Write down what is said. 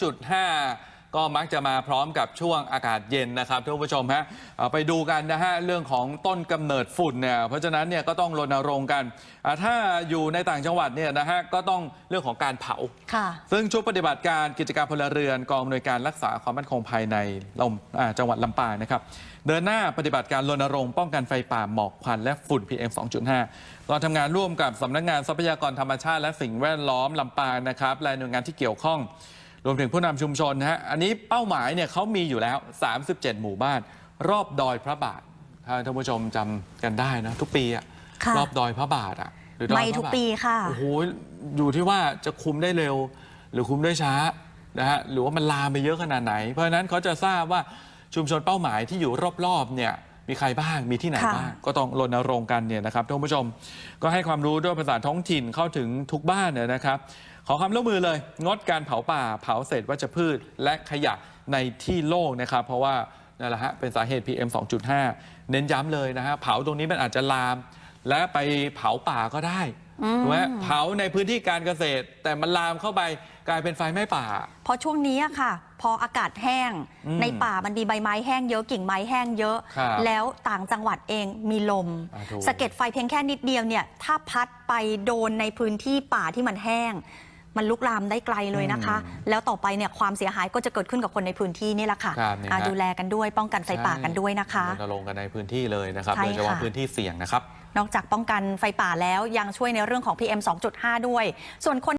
2.5 ก็มักจะมาพร้อมกับช่วงอากาศเย็นนะครับท่านผู้ชมฮะเอาไปดูกันนะฮะเรื่องของต้นกำเนิดฝุ่นเนี่ยเพราะฉะนั้นเนี่ยก็ต้องรณรงค์กันอ่าถ้าอยู่ในต่างจังหวัดเนี่ยนะฮะก็ต้องเรื่องของการเผาค่ะซึ่งชุดปฏิบัติการกิจการพลเรือนกองอำนวยการรักษาความมั่นคงภายในลมอ่าจังหวัดลำปางนะครับเดินหน้าปฏิบัติการรณรงค์ป้องกันไฟป่าหมอกควันและฝุ่น PM 2.5ก็ทำงานร่วมกับสำนักงานทรัพยากรธรรมชาติและสิ่งแวดล้อมลำปางนะครับและหน่วยงานที่เกี่ยวข้อง รวมถึงผู้นำชุมชนนะฮะอันนี้เป้าหมายเนี่ยเขามีอยู่แล้ว 37 หมู่บ้าน รอบดอยพระบาทถ้าท่านผู้ชมจำกันได้นะทุกปีอะค่ะรอบดอยพระบาทอะหรือดอยพไม่ระบาททุกปีค่ะโอ้โหอยู่ที่ว่าจะคุมได้เร็ว หรือคุมได้ช้านะฮะหรือว่ามันลามไปเยอะขนาดไหน เพราะฉะนั้นเขาจะทราบว่าชุมชนเป้าหมายที่อยู่รอบๆเนี่ยมีใครบ้าง มีที่ไหนค่ะบ้าง ก็ต้องรณรงค์กันเนี่ยนะครับท่านผู้ชม ก็ให้ความรู้ด้วยภาษาท้องถิ่นเข้าถึงทุกบ้านเนี่ยนะครับ ขอความร่วมมือเลย งดการเผาป่า เผาเศษวัชพืช และขยะในที่โล่งนะครับ เพราะว่านั่นแหละฮะเป็นสาเหตุ PM 2.5 เน้นย้ำเลยนะฮะเผาตรงนี้มันอาจจะลาม และไปเผาป่าก็ได้ถูกไหมเผาในพื้นที่การเกษตร แต่มันลามเข้าไปกลายเป็นไฟไหม้ป่า เพราะช่วงนี้อะค่ะ พออากาศแห้งอืมในป่ามันมีใบไม้แห้งเยอะกิ่งไม้แห้งเยอะครับแล้วต่างจังหวัดเองมีลมอ่าถูกสะเก็ดไฟเพียงแค่นิดเดียวเนี่ยถ้าพัดไปโดนในพื้นที่ป่าที่มันแห้ง มันลุกลามได้ไกลเลยนะคะ แล้วต่อไปเนี่ยความเสียหายก็จะเกิดขึ้นกับคนในพื้นที่นี่แหละค่ะครับนี่อ่าฮะดูแลกันด้วยป้องกันไฟป่ากันด้วยนะคะ รณรงค์กันในพื้นที่เลยนะครับใช่โดยเฉพาะค่ะ พื้นที่เสี่ยงนะครับ นอกจากป้องกันไฟป่าแล้วยังช่วยในเรื่องของ PM 2.5 ด้วย ส่วนคน